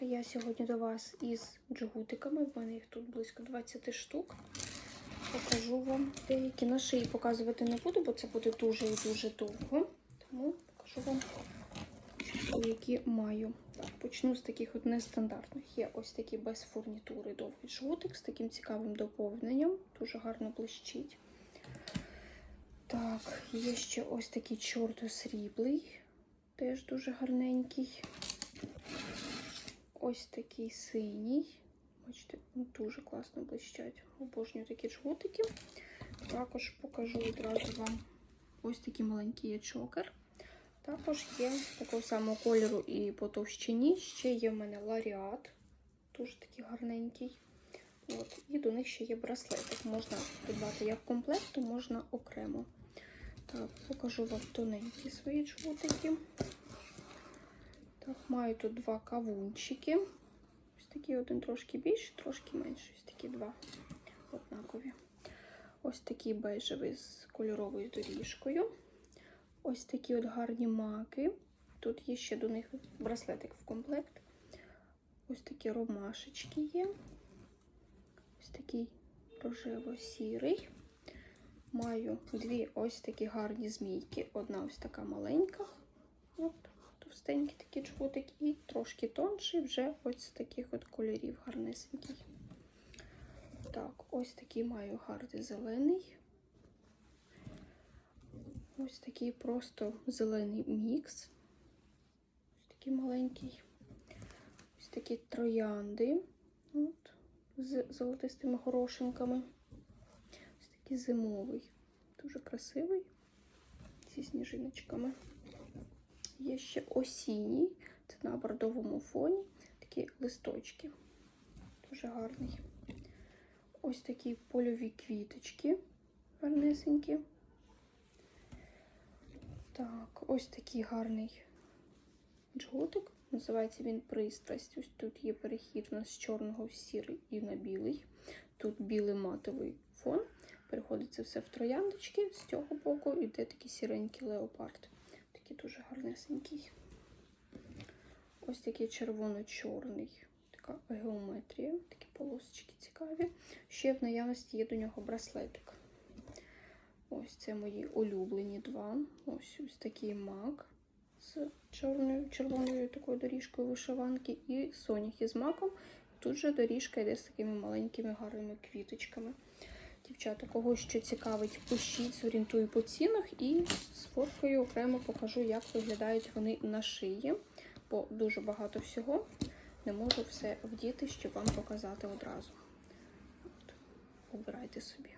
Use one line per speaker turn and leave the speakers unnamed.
дівчата, я сьогодні до вас із джгутиками. В мене їх тут близько 20 штук. Покажу вам деякі на шиї показувати не буду, бо це буде дуже і дуже довго. Тому покажу вам, які маю. Так, почну з таких от нестандартних. Є ось такі без фурнітури довгий жгутик з таким цікавим доповненням. Дуже гарно блищить. Так, є ще ось такий чорто-сріблий, теж дуже гарненький. Ось такий синій. Бачите, дуже класно блищать. Обожнюю такі жгутики. Також покажу одразу вам ось такий маленький чокер. Також є такого самого кольору і по товщині. Ще є в мене ларіат, дуже такий гарненький. От. І до них ще є браслетик. Можна придбати як комплект, то можна окремо. Так, покажу вам тоненькі свої чоботики. Маю тут два кавунчики. Ось такі один трошки більший, трошки менший. Ось такі два однакові. Ось такий бежевий з кольоровою доріжкою. Ось такі от гарні маки. Тут є ще до них браслетик в комплект. Ось такі ромашечки є. Ось такий рожево-сірий. Маю дві ось такі гарні змійки. Одна ось така маленька. От, товстенький такий чубутик. І трошки тонший, вже ось з таких от кольорів гарнесенький. Так, ось такий маю гарний зелений. Ось такий просто зелений мікс. Ось такий маленький. Ось такі троянди. От, з золотистими горошинками. Ось такий зимовий. Дуже красивий. Зі сніжиночками. Є ще осінній. Це на бордовому фоні. Такі листочки. Дуже гарний. Ось такі польові квіточки. Гарнесенькі. Так, ось такий гарний джгутик. Називається він пристрасть. Ось тут є перехід у нас з чорного в сірий і на білий. Тут білий матовий фон. Переходить це все в трояндочки. З цього боку йде такий сіренький леопард. Гарнесенький. Ось такий червоно-чорний. Така геометрія, такі полосочки цікаві. Ще в наявності є до нього браслетик. Ось це мої улюблені два. Ось ось такий мак з чорною, червоною такою доріжкою вишиванки, і сонях із маком. Тут же доріжка йде з такими маленькими гарними квіточками. Дівчата, кого що цікавить, пишіть, зорієнтую по цінах і з форкою окремо покажу, як виглядають вони на шиї, бо дуже багато всього. Не можу все вдіти, щоб вам показати одразу. От, Обирайте собі.